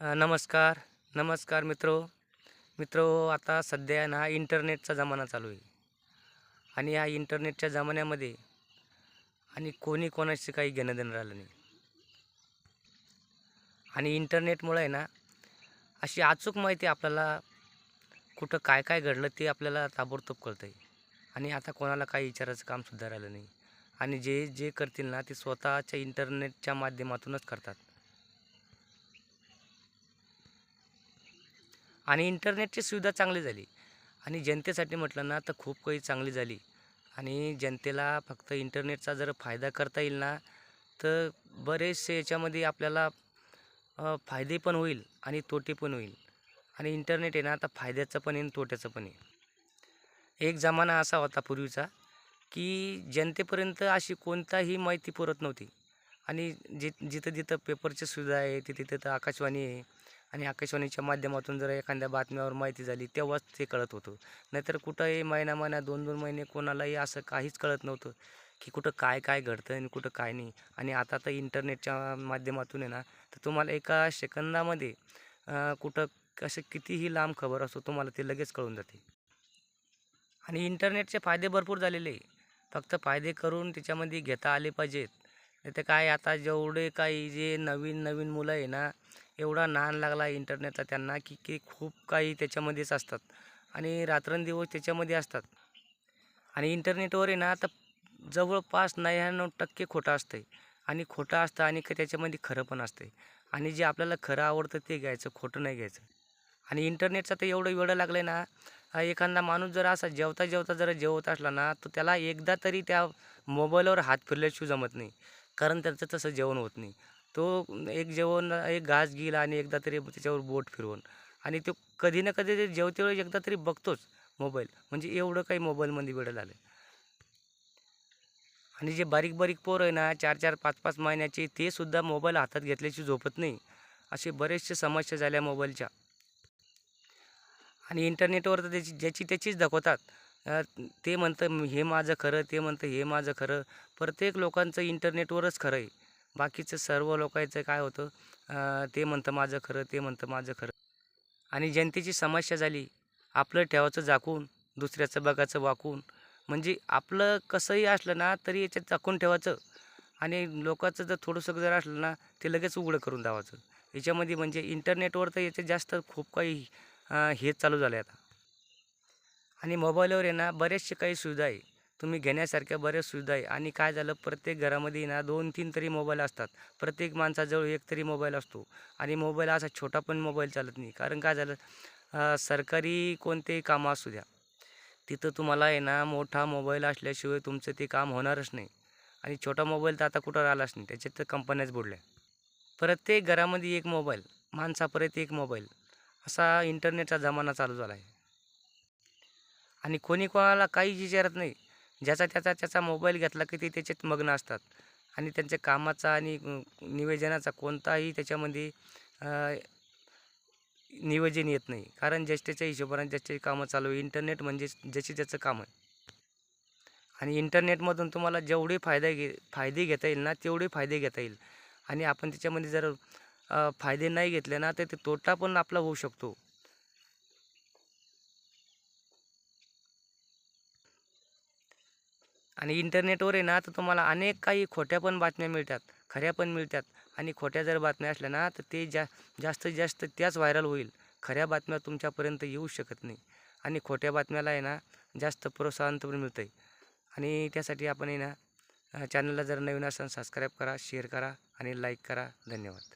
नमस्कार. नमस्कार मित्रो. मित्रो आता सध्या ना इंटरनेटचा जमाना चालू आहे. आणि या इंटरनेटच्या जमान्यामध्ये आणि कोणी कोणाशी काही घेणं देणं राहिलं नाही. आणि इंटरनेटमुळं आहे ना अशी अचूक माहिती आपल्याला कुठं काय काय घडलं ते आपल्याला ताबडतोब कळतं आहे आणि आता कोणाला काही विचारायचं कामसुद्धा राहिलं नाही. आणि जे जे करतील ना ते स्वतःच्या इंटरनेटच्या माध्यमातूनच करतात. आणि इंटरनेटची सुविधा चांगली झाली. आणि जनतेसाठी म्हटलं ना तर खूप काही चांगली झाली. आणि जनतेला फक्त इंटरनेटचा जर फायदा करता येईल ना तर बरेचसे याच्यामध्ये आपल्याला फायदे पण होईल आणि तोटे पण होईल. आणि इंटरनेट आहे ना आता फायद्याचं पण आहे आणि तोट्याचं पण आहे. एक जमाना असा होता पूर्वीचा की जनतेपर्यंत अशी कोणताही माहिती पुरत नव्हती. आणि जि जिथं जिथं पेपरची सुविधा आहे तिथे तिथं आकाशवाणी आहे आणि आकाशवाणीच्या माध्यमातून जर एखाद्या बातम्यावर माहिती झाली तेव्हाच ते कळत होतं. नाहीतर कुठंही महिना महिना दोन दोन महिने कोणालाही असं काहीच कळत नव्हतं की कुठं काय काय घडतं आणि कुठं काय नाही. आणि आता तर इंटरनेटच्या माध्यमातून आहे ना तर तुम्हाला एका सेकंदामध्ये कुठं कसं कितीही लांब खबर असो तुम्हाला ते लगेच कळून जाते. आणि इंटरनेटचे फायदे भरपूर झालेले आहे. फक्त फायदे करून त्याच्यामध्ये घेता आले पाहिजेत. नाही तर काय आता जेवढे काही जे नवीन नवीन मुलं आहे ना एवढा नान लागला इंटरनेटला इंटरनेटचा त्यांना की की खूप काही त्याच्यामध्येच असतात. आणि रात्रंदिवस त्याच्यामध्ये असतात. आणि इंटरनेटवर आहे ना आता जवळपास नव्याण्णव टक्के खोटं असतं आहे आणि खोटं असतं आणि त्याच्यामध्ये खरं पण असतं आहे आणि जे आपल्याला खरं आवडतं ते घ्यायचं खोटं नाही घ्यायचं. आणि इंटरनेटचं तर एवढं वेळं लागलं आहे ना एखादा माणूस जर असा जेवता जेवता जर जेवत असला ना तर त्याला एकदा तरी त्या मोबाईलवर हात फिरल्याशिवाय जमत नाही. कारण त्याचं तसं जेवण होत नाही. तो एक जेवण एक घास घेईल आणि एकदा तरी त्याच्यावर बोट फिरवून. आणि तो कधी ना कधी ते जेवते वेळेस एकदा तरी बघतोच मोबाईल. म्हणजे एवढं काही मोबाईलमध्ये वेळ आलं आणि जे बारीक बारीक पोरं आहे ना चार चार पाच पाच महिन्याचे ते सुद्धा मोबाईल हातात घेतल्याची झोपत नाही. असे बरेचसे समस्या झाल्या मोबाईलच्या. आणि इंटरनेटवर तर त्याची ज्याची त्याचीच दाखवतात. ते म्हणतं हे माझं खरं ते म्हणतं हे माझं खरं. प्रत्येक लोकांचं इंटरनेटवरच खरं आहे. बाकीचं सर्व लोकांचं काय होतं ते म्हणतं माझं खरं ते म्हणतं माझं खरं. आणि जनतेची समस्या झाली आपलं ठेवायचं झाकून दुसऱ्याचं बघाचं वाकून. म्हणजे आपलं कसंही असलं ना तरी याच्यात झाकून ठेवायचं. आणि लोकांचं जर थोडंसं जर असलं ना ते लगेच उघडं करून दावायचं. याच्यामध्ये म्हणजे इंटरनेटवर तर याचे जास्त खूप काही हे चालू झालं आहे आता. आणि मोबाईलवर आहे ना बरेचसे काही सुविधा आहे. तुम्ही घेण्यासारख्या बऱ्याच सुविधा आहे. आणि काय झालं प्रत्येक घरामध्ये ना दोन तीन तरी मोबाईल असतात. प्रत्येक माणसाजवळ एक तरी मोबाईल असतो. आणि मोबाईल असा छोटा पण मोबाईल चालत नाही. कारण काय झालं सरकारी कोणतेही कामं असू द्या तिथं तुम्हाला आहे ना मोठा मोबाईल असल्याशिवाय तुमचं ते काम होणारच नाही. आणि छोटा मोबाईल तर आता कुठं राहिलाच नाही. त्याच्यात तर कंपन्याच बुडल्या. प्रत्येक घरामध्ये एक मोबाईल माणसापर्यंत एक मोबाईल असा इंटरनेटचा जमाना चालू झाला आहे. आणि कोणी कोणाला काहीच विचारत नाही. ज्याचा त्याचा त्याचा मोबाईल घेतला की ते त्याच्यात मग्न असतात. आणि त्यांच्या कामाचा आणि निवेदनाचा नियोजनाचा कोणताही त्याच्यामध्ये नियोजन येत नाही. कारण ज्येष्ठाच्या हिशोबाने ज्याचे कामं चालू आहे. इंटरनेट म्हणजे ज्याचे त्याचं काम आहे. आणि इंटरनेटमधून तुम्हाला जेवढे फायदा घे फायदे घेता येईल ना तेवढे फायदे घेता येईल. आणि आपण त्याच्यामध्ये जर फायदे नाही घेतले ना तर ते तोटा पण आपला होऊ शकतो. आणि इंटरनेटवर आहे ना तर तुम्हाला अनेक काही खोट्या पण बातम्या मिळतात खऱ्या पण मिळतात. आणि खोट्या जर बातम्या असल्या ना तर ते जा जास्तीत जास्त त्याच व्हायरल होईल. खऱ्या बातम्या तुमच्यापर्यंत येऊ शकत नाही. आणि खोट्या बातम्याला आहे ना जास्त प्रोत्साहन पण मिळतं आहे आणि त्यासाठी आपण आहे ना चॅनलला जर नवीन असाल सबस्क्राईब करा शेअर करा आणि लाईक करा. धन्यवाद.